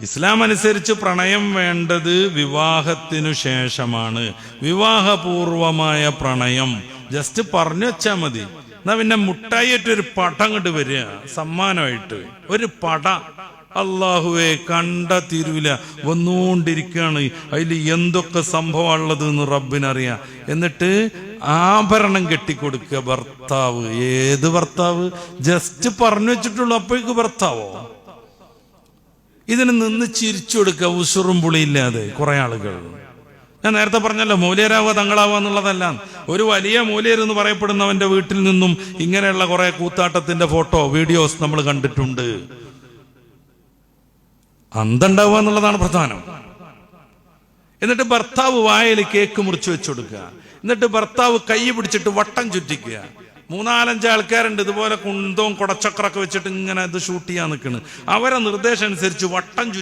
ഇസ്ലാം അനുസരിച്ച് പ്രണയം വേണ്ടത് വിവാഹത്തിനു ശേഷമാണ്. വിവാഹപൂർവമായ പ്രണയം. ജസ്റ്റ് പറഞ്ഞു വെച്ചാ മതി. എന്നാ പിന്നെ മുട്ടായിട്ട് ഒരു പടം അങ്ങോട്ട് വരിക. സമ്മാനമായിട്ട്. ഒരു പട. അള്ളാഹുവെ കണ്ട തിരുവില. വന്നുകൊണ്ടിരിക്കുകയാണ് അതിൽ എന്തൊക്കെ സംഭവം ഉള്ളത് എന്ന് റബ്ബിനറിയാം. എന്നിട്ട് ആഭരണം കെട്ടിക്കൊടുക്കുക. ഭർത്താവ്. ഏത് ഭർത്താവ്? ജസ്റ്റ് പറഞ്ഞു വെച്ചിട്ടുള്ളൂ അപ്പോഴേക്ക് ഭർത്താവോ? ഇതിന് നിന്ന് ചിരിച്ചു കൊടുക്കുക ഉസുറും പുളിയില്ലാതെ കുറെ ആളുകൾ. ഞാൻ നേരത്തെ പറഞ്ഞല്ലോ മൂലേരാവുക തങ്ങളാവുക എന്നുള്ളതല്ല. ഒരു വലിയ മൂല്യർ എന്ന് പറയപ്പെടുന്നവന്റെ വീട്ടിൽ നിന്നും ഇങ്ങനെയുള്ള കുറെ കൂത്താട്ടത്തിന്റെ ഫോട്ടോ വീഡിയോസ് നമ്മൾ കണ്ടിട്ടുണ്ട്. അന്തണ്ടാവുക എന്നുള്ളതാണ് പ്രധാനം. എന്നിട്ട് ഭർത്താവ് വായിൽ കേക്ക് മുറിച്ചു വെച്ചു കൊടുക്കുക. എന്നിട്ട് ഭർത്താവ് കൈ പിടിച്ചിട്ട് വട്ടം ചുറ്റിക്കുക. മൂന്നാലഞ്ച് ആൾക്കാരുണ്ട് ഇതുപോലെ കുന്തവും കുടച്ചക്രമൊക്കെ വെച്ചിട്ട് ഇങ്ങനെ ഇത് ഷൂട്ട് ചെയ്യാൻ നിൽക്കുന്നത് അവരെ നിർദ്ദേശം അനുസരിച്ച് വട്ടം